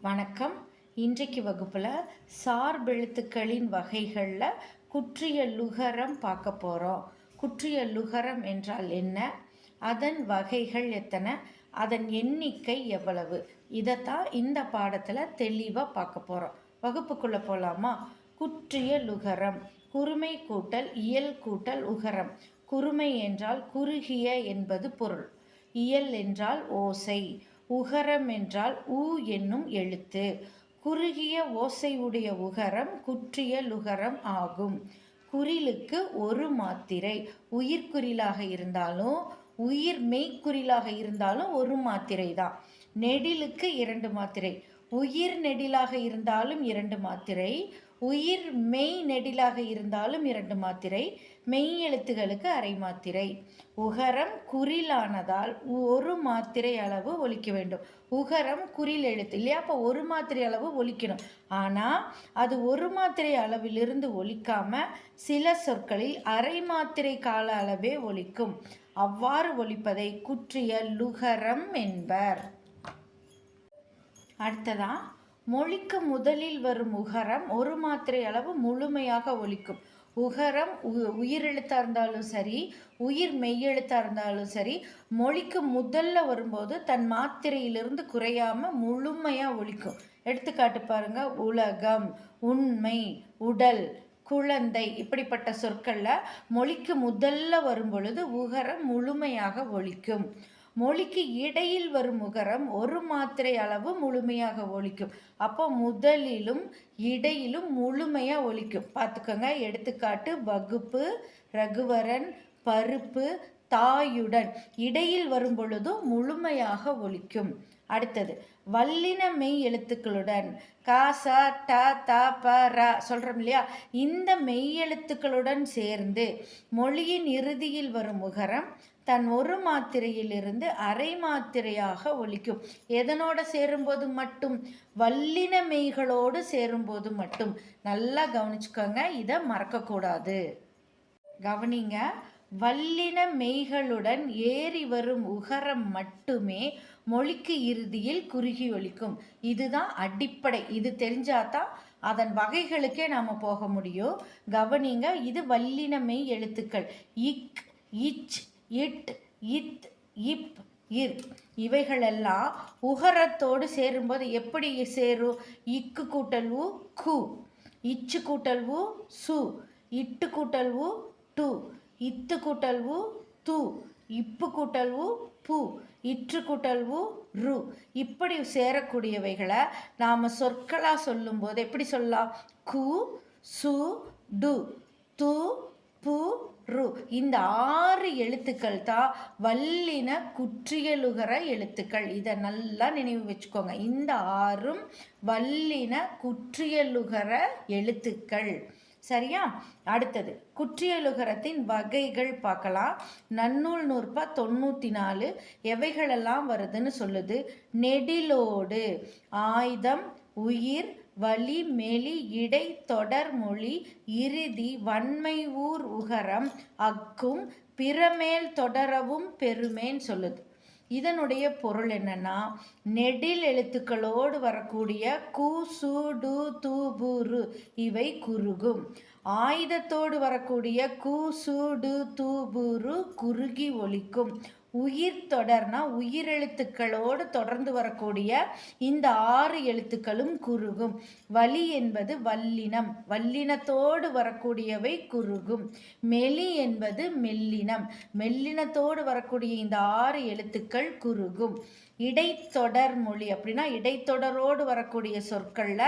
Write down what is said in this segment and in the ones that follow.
வணக்கம். இன்றைக்கு வகுப்பில் சார்பெழுத்துக்களின் வகைகளில் குற்றிய லுகரம் பார்க்க போகிறோம் குற்றிய லுகரம் என்றால் என்ன? அதன் வகைகள் எத்தனை? அதன் எண்ணிக்கை எவ்வளவு? இதைத்தான் இந்த பாடத்தில் தெளிவாக பார்க்க போகிறோம் வகுப்புக்குள்ளே போகலாமா குற்றிய லுகரம் குறுமை கூட்டல் இயல் கூட்டல் உகரம். குறுமை என்றால் குறுகிய என்பது பொருள். இயல் என்றால் ஓசை. உகரம் என்றால் ஊ என்னும் எழுத்து. குறுகிய ஓசையுடைய உகரம் குற்றிய லுகரம் ஆகும். குறிலுக்கு ஒரு மாத்திரை. உயிர்க்குறிலாக இருந்தாலும் உயிர் மெய்க்குறிலாக இருந்தாலும் ஒரு மாத்திரை தான் நெடிலுக்கு இரண்டு மாத்திரை. உயிர் நெடிலாக இருந்தாலும் இரண்டு மாத்திரை உயிர் மெய் நெடிலாக இருந்தாலும் இரண்டு மாத்திரை மெய் எழுத்துகளுக்கு அரை மாத்திரை. உகரம் குறிலானதால் ஒரு மாத்திரை அளவு ஒலிக்க வேண்டும். உகரம் குறில் எழுத்து. இல்லையா? அப்போ ஒரு மாத்திரை அளவு ஒலிக்கணும். ஆனால் அது ஒரு மாத்திரை அளவிலிருந்து ஒழிக்காமல் சில சொற்களில் அரை மாத்திரை கால அளவே ஒலிக்கும். அவ்வாறு ஒலிப்பதை குற்றிய லுகரம் என்பர். அடுத்ததாக மொழிக்கு முதலில் வரும் உகரம் ஒரு மாத்திரை அளவு முழுமையாக ஒலிக்கும். உகரம் உ உயிரெழுத்தாக இருந்தாலும் சரி உயிர் மெய்யெழுத்தாக இருந்தாலும் சரி மொழிக்கு முதல்ல வரும்போது தன் மாத்திரையிலிருந்து குறையாமல் முழுமையாக ஒழிக்கும் எடுத்துக்காட்டு பாருங்க உலகம் உண்மை உடல் குழந்தை இப்படிப்பட்ட சொற்களில் மொழிக்கு முதல்ல வரும் பொழுது உகரம் முழுமையாக ஒலிக்கும். மொழிக்கு இடையில் வரும் முகரம் ஒரு மாத்திரை அளவு முழுமையாக ஒலிக்கும் அப்போ முதலிலும் இடையிலும் முழுமையாக ஒலிக்கும் பார்த்துக்கோங்க எடுத்துக்காட்டு வகுப்பு ரகுவரன் பருப்பு தாயுடன் இடையில் வரும் பொழுதும் முழுமையாக ஒலிக்கும் அடுத்தது வல்லின மெய் எழுத்துக்களுடன் காசா ட த ப ர சொல்கிறோம் இல்லையா? இந்த மெய் எழுத்துக்களுடன் சேர்ந்து மொழியின் இறுதியில் வரும் முகரம் தன் ஒரு மாத்திரையிலிருந்து அரை மாத்திரையாக ஒலிக்கும் எதனோட சேரும்போது மட்டும்? வல்லின மெய்களோடு சேரும்போது மட்டும். நல்லா கவனிச்சுக்கோங்க இதை மறக்கக்கூடாது. கவனிங்க வல்லின மெய்களுடன் ஏறி வரும் உகரம் மட்டுமே மொழிக்கு இறுதியில் குறுகி ஒலிக்கும். இதுதான் அடிப்படை. இது தெரிஞ்சாதான் அதன் வகைகளுக்கே நாம் போக முடியும். கவனிங்க இது வல்லின மெய் எழுத்துக்கள். இக் இச் இட் இத் இப் இர். இவைகளெல்லாம் உகரத்தோடு சேரும்போது எப்படி சேரும் இக்கு கூட்டல் உ கு. இச்சு கூட்டல் உ சு. இட்டு கூட்டல் உ டு. இத்து கூட்டல் உ து. இப்பு கூட்டல் உ பு. இற்று கூட்டல் உ ரு. இப்படி சேரக்கூடியவைகளை நாம் சொற்களாக சொல்லும்போது எப்படி சொல்லலாம்? கு சு டு. து பு ரு. இந்த ஆறு எழுத்துக்கள் தான் வல்லின குற்றியலுகர எழுத்துக்கள். இதை நல்லா நினைவு வச்சுக்கோங்க. இந்த ஆறும் வல்லின குற்றியலுகர எழுத்துக்கள். சரியா? அடுத்தது குற்றியலுகரத்தின் வகைகள் பார்க்கலாம். நன்னூல் நூற்பா தொண்ணூற்றி நாலு எவைகளெல்லாம் வருதுன்னு சொல்லுது? நெடிலோடு ஆயுதம் உயிர் வலி மெலி இடை தொடர்மொழி இறுதி வன்மை ஊர் உகரம் அக்கும் பிறமேல் தொடரவும் பெருமேன்னு சொல்லுது. இதனுடைய பொருள் என்னன்னா நெடில் எழுத்துக்களோடு வரக்கூடிய கு சு டு து இவை குறுகும். ஆயுதத்தோடு வரக்கூடிய கு சு டு து குறுகி ஒலிக்கும். உயிர் தொடர்னா உயிரெழுத்துக்களோடு தொடர்ந்து வரக்கூடிய இந்த ஆறு எழுத்துக்களும் குறுகும். வலி என்பது வல்லினம். வல்லினத்தோடு வரக்கூடியவை குறுகும். மெலி என்பது மெல்லினம். மெல்லினத்தோடு வரக்கூடிய இந்த ஆறு எழுத்துக்கள் குறுகும். இடைத்தொடர் மொழி. அப்படின்னா இடைத்தொடரோடு வரக்கூடிய சொற்களில்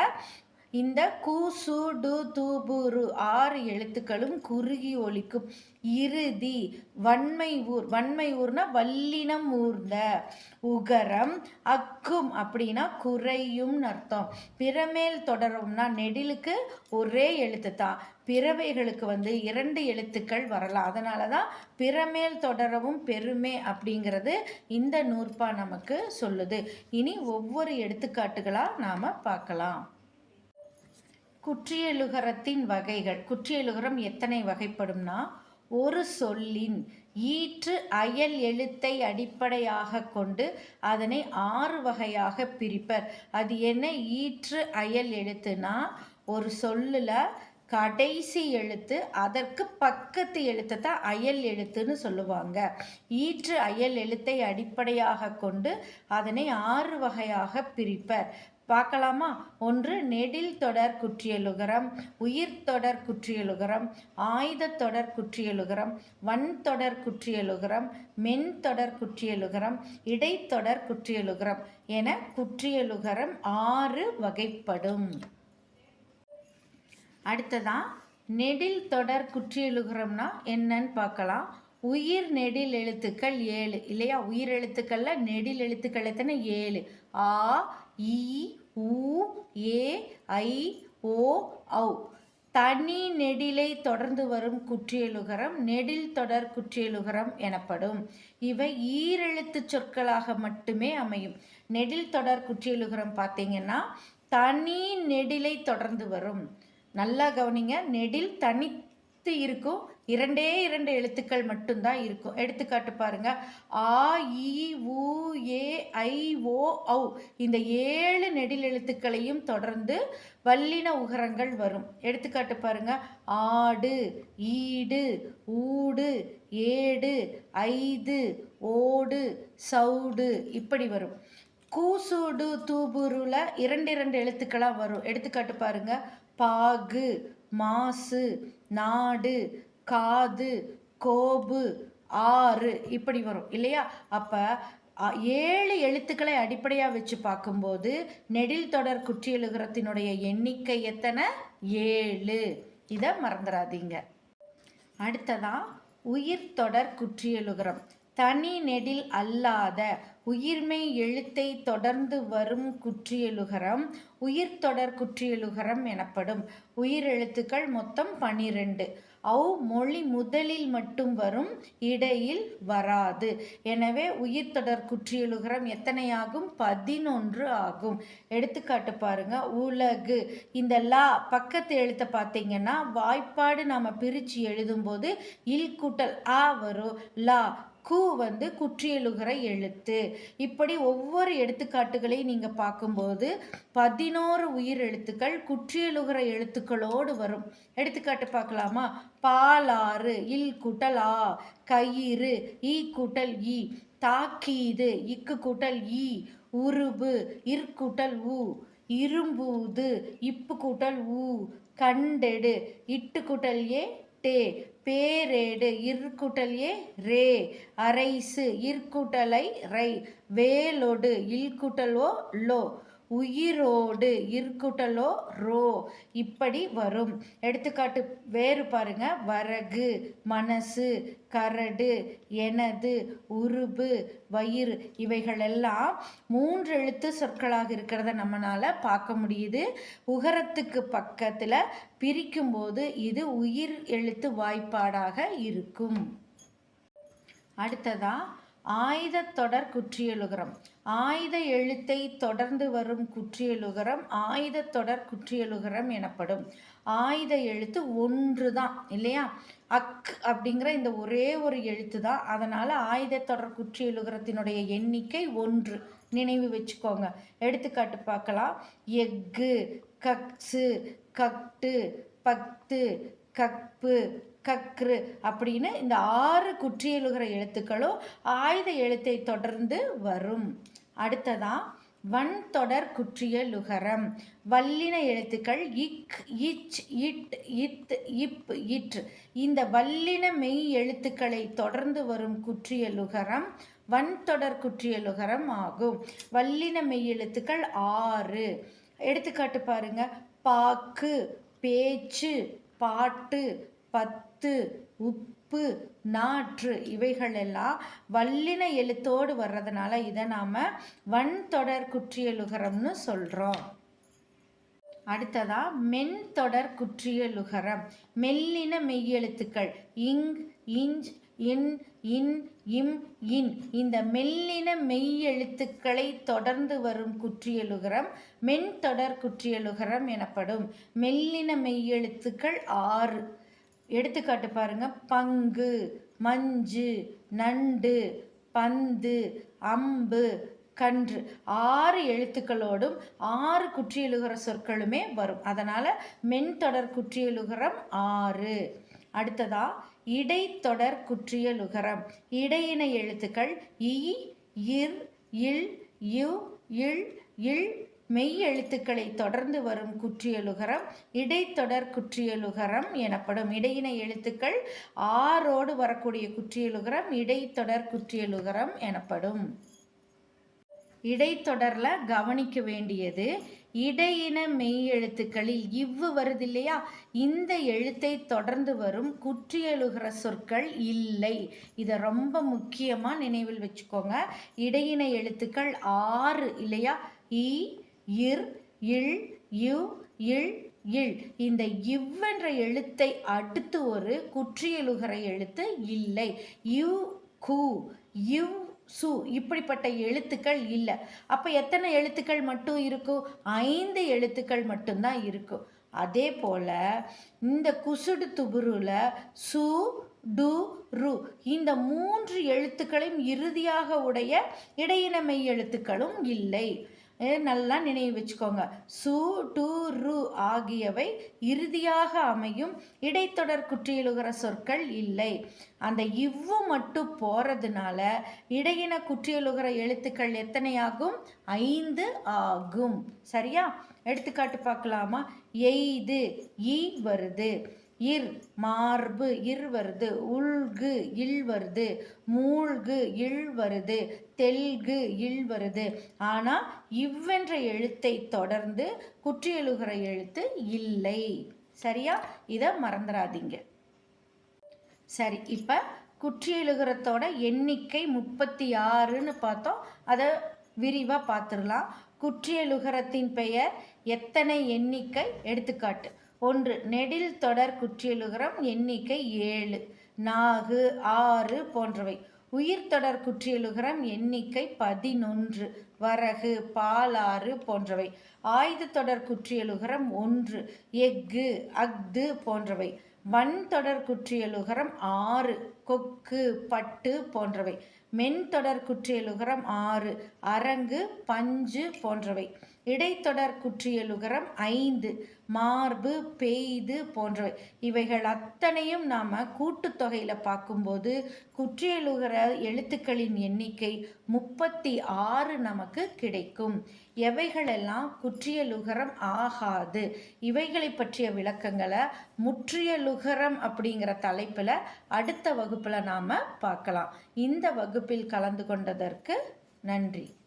இந்த கு சு டு து ஆறு எழுத்துக்களும் குறுகி ஒழிக்கும் இறுதி. வன்மை ஊர். வன்மை ஊர்னா வல்லினம் ஊர்ந்த. உகரம் அக்கும் அப்படின்னா குறையும் அர்த்தம். பிறமேல் தொடரும்னா நெடிலுக்கு ஒரே எழுத்து தான். பிறவைகளுக்கு வந்து இரண்டு எழுத்துக்கள் வரலாம். அதனால தான் பிறமேல் தொடரவும் பெருமை அப்படிங்கிறது இந்த நூற்பா நமக்கு சொல்லுது. இனி ஒவ்வொரு எடுத்துக்காட்டுகளாக நாம் பார்க்கலாம். குற்றியலுகரத்தின் வகைகள். குற்றியலுகரம் எத்தனை வகைப்படும்னா ஒரு சொல்லின் ஈற்று அயல் எழுத்தை அடிப்படையாக கொண்டு அதனை ஆறு வகையாக பிரிப்பர். அது என்ன? ஈற்று அயல் எழுத்துனா ஒரு சொல்லில் கடைசி எழுத்து அதற்கு பக்கத்து எழுத்தை தான் அயல் எழுத்துன்னு சொல்லுவாங்க. ஈற்று அயல் எழுத்தை அடிப்படையாக கொண்டு அதனை ஆறு வகையாக பிரிப்பர். பார்க்கலாமா? ஒன்று நெடில் தொடர் குற்றியலுகரம் உயிர் தொடர் குற்றியலுகரம் ஆயுத தொடர் குற்றியலுகரம் வன் தொடர் குற்றியலுகரம் மென் தொடர் குற்றியலுகரம் இடைத்தொடர் குற்றியலுகரம் என குற்றியலுகரம் ஆறு வகைப்படும். அடுத்ததான் நெடில் தொடர் குற்றியலுகரம்னா என்னன்னு பார்க்கலாம். உயிர் நெடில் எழுத்துக்கள் ஏழு. இல்லையா? உயிர் எழுத்துக்களில் நெடில் எழுத்துக்கள் எத்தனை? ஏழு. ஆ இ உ ஏ ஐ ஓ ஔ. தனி நெடிலை தொடர்ந்து வரும் குற்றியலுகரம் நெடில் தொடர் குற்றியலுகரம் எனப்படும். இவை ஈரெழுத்து சொற்களாக மட்டுமே அமையும். நெடில் தொடர் குற்றியலுகரம் பார்த்தீங்கன்னா தனி நெடிலை தொடர்ந்து வரும். நல்லா கவனிங்க. நெடில் தனி தனித்து இருக்கும் இரண்டே இரண்டு எழுத்துக்கள் மட்டும்தான் இருக்கும். எடுத்துக்காட்டு பாருங்க. ஆ இ உ ஏ ஐ ஓ ஔ. இந்த ஏழு நெடில் எழுத்துக்களையும் தொடர்ந்து வல்லின உகரங்கள் வரும். எடுத்துக்காட்டு பாருங்க. ஆடு ஈடு ஊடு ஏடு ஐது ஓடு சவுடு இப்படி வரும். கூசூடு தூபுருல இரண்டு இரண்டு எழுத்துக்களாக வரும். எடுத்துக்காட்டு பாருங்க. பாகு மாசு நாடு காது கோபு ஆறு இப்படி வரும் இல்லையா? அப்போ ஏழு எழுத்துக்களை அடிப்படையாக வச்சு பார்க்கும்போது நெடில் தொடர் குற்றியலுகரத்தினுடைய எண்ணிக்கை எத்தனை? ஏழு. இதை மறந்துடாதீங்க அடுத்ததான் உயிர் தொடர் குற்றியலுகரம் தனி நெடில் அல்லாத உயிர்மை எழுத்தை தொடர்ந்து வரும் குற்றியலுகரம் உயிர் தொடர் குற்றியலுகரம் எனப்படும் உயிர் எழுத்துக்கள் மொத்தம் பனிரெண்டு. அவ் மொழி முதலில் மட்டும் வரும் இடையில் வராது. எனவே உயிர் தொடர் குற்றியலுகரம் எத்தனையாகும்? பதினொன்று ஆகும். எடுத்துக்காட்டு பாருங்க. உலகு. இந்த லா பக்கத்து எழுத்தை பார்த்தீங்கன்னா வாய்ப்பாடு நாம் பிரித்து எழுதும்போது இல் கூட்டல் ஆ வரும். லா கு வந்து குற்றியலுகிற எழுத்து. இப்படி ஒவ்வொரு எடுத்துக்காட்டுகளையும் நீங்கள் பார்க்கும்போது பதினோரு உயிர் எழுத்துக்கள் குற்றியலுகிற எழுத்துக்களோடு வரும். எடுத்துக்காட்டு பார்க்கலாமா? பாலாறு இல் குட்டலா ஆ கயிறு ஈ கூட்டல் ஈ தாக்கீது இக்கு கூட்டல் ஈ உருபு இற்கூட்டல் ஊ இரும்பூது இப்பு கூட்டல் ஊ கண்டெடு இட்டு கூட்டல் ஏ டே பேரேடு இற்குட்டல் ஏ ரே அரைசு இற்குட்டலை ரை வேலொடு இல்குட்டலோ லோ உயிரோடு இருக்குட்டலோ? ரோ. இப்படி வரும். எடுத்துக்காட்டு வேறு பாருங்க. வரகு மனசு கரடு எனது உருபு வயிறு. இவைகளெல்லாம் மூன்று எழுத்து சொற்களாக இருக்கிறத நம்மளால் பார்க்க முடியுது. உகரத்துக்கு பக்கத்தில் பிரிக்கும்போது இது உயிர் எழுத்து வாய்ப்பாடாக இருக்கும். அடுத்ததா ஆயுத தொடர் குற்றியலுகரம். ஆயுத எழுத்தை தொடர்ந்து வரும் குற்றியலுகரம் ஆயுத தொடர் குற்றியலுகரம் எனப்படும். ஆயுத எழுத்து ஒன்று தான் இல்லையா? அக் அப்படிங்கிற இந்த ஒரே ஒரு எழுத்து தான் அதனால் ஆயுத தொடர் குற்றியலுகரத்தினுடைய எண்ணிக்கை ஒன்று. நினைவு வச்சுக்கோங்க. எடுத்துக்காட்டு பார்க்கலாம். எஃகு கக்ஸு கட்டு பத்து கப்பு கக்ரு அப்படின்னு இந்த ஆறு குற்றியலுகிற எழுத்துக்களும் ஆயுத எழுத்தை தொடர்ந்து வரும். அடுத்ததான் வன் தொடர் குற்றியலுகரம். வல்லின எழுத்துக்கள் இக் இச் இட் இத் இப் இட். இந்த வல்லின மெய் எழுத்துக்களை தொடர்ந்து வரும் குற்றியலுகரம் வன் தொடர் குற்றியலுகரம் ஆகும். வல்லின மெய் எழுத்துக்கள் ஆறு. எடுத்துக்காட்டு பாருங்க. பாக்கு பேச்சு பாட்டு பத்து உப்பு நாற்று இவைகளெல்லாம் வல்லின எழுத்தோடு வர்றதுனால இதை நாம் வன் தொடர் குற்றியலுகரம்னு சொல்கிறோம் அடுத்ததா மென் தொடர் குற்றியலுகரம் மெல்லின மெய்யெழுத்துக்கள் இங் இஞ்ச் இன் இன் இம் இன். இந்த மெல்லின மெய்யெழுத்துக்களை தொடர்ந்து வரும் குற்றியலுகரம் மென் தொடர் குற்றியலுகரம் எனப்படும். மெல்லின மெய்யெழுத்துக்கள் ஆறு. எடுத்துக்காட்டு பாருங்க. பங்கு மஞ்சு நண்டு பந்து அம்பு கன்று. ஆறு எழுத்துக்களோடும் ஆறு குற்றியலுகர சொற்களுமே வரும். அதனால் மென்தொடர் குற்றியலுகரம் ஆறு. அடுத்ததா இடைத்தொடர் குற்றியலுகரம். இடையின எழுத்துக்கள் இ இர் இல் யு இல் இல் மெய் எழுத்துக்களை தொடர்ந்து வரும் குற்றியலுகரம் இடைத்தொடர் குற்றியலுகரம் எனப்படும் இடையின எழுத்துக்கள் ஆறோடு வரக்கூடிய குற்றியலுகரம் இடைத்தொடர் குற்றியலுகரம் எனப்படும். இடைத்தொடரில் கவனிக்க வேண்டியது இடையின மெய் எழுத்துக்களில் இவ்வு வருது இல்லையா இந்த எழுத்தை தொடர்ந்து வரும் குற்றியலுகிற சொற்கள் இல்லை. இதை ரொம்ப முக்கியமாக நினைவில் வச்சுக்கோங்க. இடையின எழுத்துக்கள் ஆறு இல்லையா? இ இர் இல் யு இல் இல். இந்த இவ்வென்ற எழுத்தை அடுத்து ஒரு குற்றியலுகிற எழுத்து இல்லை. யு கு யுவ் சு இப்படிப்பட்ட எழுத்துக்கள் இல்லை. அப்போ எத்தனை எழுத்துக்கள் மட்டும் இருக்கும் ஐந்து எழுத்துக்கள் மட்டும்தான் இருக்கும் அதே போல் இந்த குசுடு துபுருவில் சு டு ரு இந்த மூன்று எழுத்துக்களையும் இறுதியாக உடைய இடையினமை எழுத்துக்களும் இல்லை. நல்லா நினைவு வச்சுக்கோங்க. சு டு ரு ஆகியவை இறுதியாக அமையும். இடைத்தொடர் குற்றியலுகிற சொற்கள் இல்லை. அந்த இவ்வு மட்டும் போகிறதுனால இடையின குற்றியலுகிற எழுத்துக்கள் எத்தனையாகும்? ஐந்து ஆகும். சரியா? எடுத்துக்காட்டு பார்க்கலாமா? எய்து ஈ வருது. இர் மார்பு இர் வருது உள்கு இல் வருது மூழ்கு இல் வருது தெல்கு இல் வருது. ஆனால் இவ்வென்ற எழுத்தை தொடர்ந்து குற்றியலுகிற எழுத்து இல்லை. சரியா? இதை மறந்துடாதீங்க சரி இப்போ குற்றியலுகிறத்தோட எண்ணிக்கை முப்பத்தி ஆறுன்னு பார்த்தோம். அதை விரிவாக பார்த்துடலாம் குற்றியலுகரத்தின் பெயர் எத்தனை எண்ணிக்கை? எடுத்துக்காட்டு. ஒன்று நெடில் தொடர் குற்றியலுகரம் எண்ணிக்கை ஏழு நாகு ஆறு போன்றவை. உயிர் தொடர் குற்றியலுகரம் எண்ணிக்கை பதினொன்று வரகு பாலாறு போன்றவை. ஆயுத தொடர் குற்றியலுகரம் ஒன்று எஃகு அஃது போன்றவை. வன் தொடர் குற்றியலுகரம் ஆறு. கொக்கு பட்டு போன்றவை. மென்தொடர் குற்றியலுகரம் ஆறு அரங்கு பஞ்சு போன்றவை. இடைத்தொடர் குற்றியலுகரம் ஐந்து மார்பு பெய்து போன்றவை. இவைகள் அத்தனையும் நாம் கூட்டுத்தொகையில் பார்க்கும்போது குற்றியலுகர எழுத்துக்களின் எண்ணிக்கை முப்பத்தி ஆறு நமக்கு கிடைக்கும். எவைகளெல்லாம் குற்றியலுகரம் ஆகாது? இவைகளை பற்றிய விளக்கங்களை முற்றியலுகரம் அப்படிங்கிற தலைப்பில் அடுத்த வகுப்பு வகுப்பில் நாம் பார்க்கலாம். இந்த வகுப்பில் கலந்து கொண்டதற்கு நன்றி.